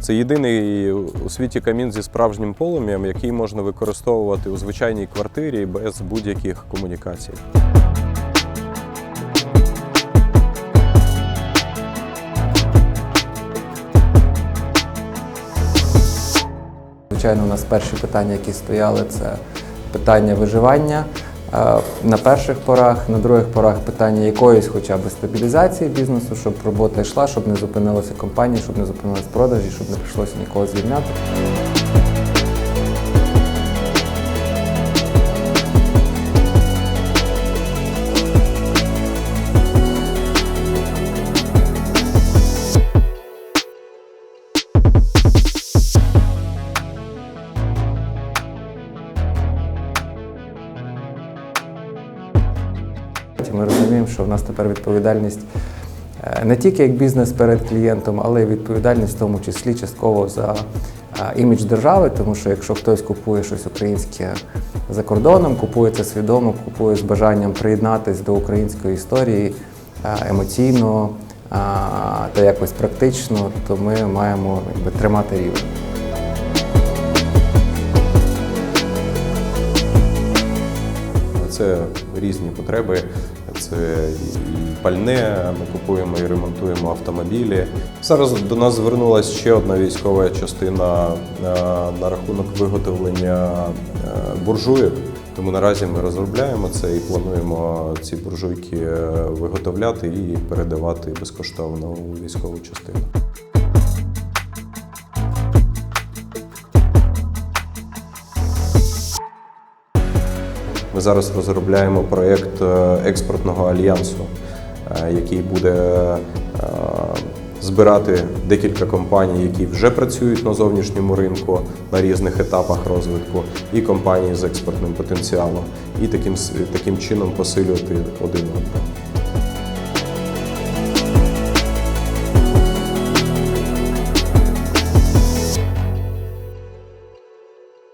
Це єдиний у світі камін зі справжнім полум'ям, який можна використовувати у звичайній квартирі без будь-яких комунікацій. Звичайно, у нас перші питання, які стояли, це питання виживання. Е, На перших порах, на других порах питання якоїсь хоча б стабілізації бізнесу, щоб робота йшла, щоб не зупинилася компанія, щоб не зупинились продажі, щоб не прийшлося нікого звільняти. Ми розуміємо, що в нас тепер відповідальність е, не тільки як бізнес перед клієнтом, але й відповідальність в тому числі частково за е, імідж держави, тому що якщо хтось купує щось українське за кордоном, купує це свідомо, купує з бажанням приєднатись до української історії е, емоційно та якось практично, то ми маємо якби, тримати рівень. Це різні потреби. Це і пальне. Ми купуємо і ремонтуємо автомобілі. Зараз до нас звернулася ще одна військова частина е, на рахунок виготовлення е, буржуїк. Тому наразі ми розробляємо це і плануємо ці буржуйки е, виготовляти і передавати безкоштовно у військову частину. Ми зараз розробляємо проєкт е, експортного альянсу, е, який буде е, збирати декілька компаній, які вже працюють на зовнішньому ринку на різних етапах розвитку, і компанії з експортним потенціалом, і таким, таким чином посилювати один одного.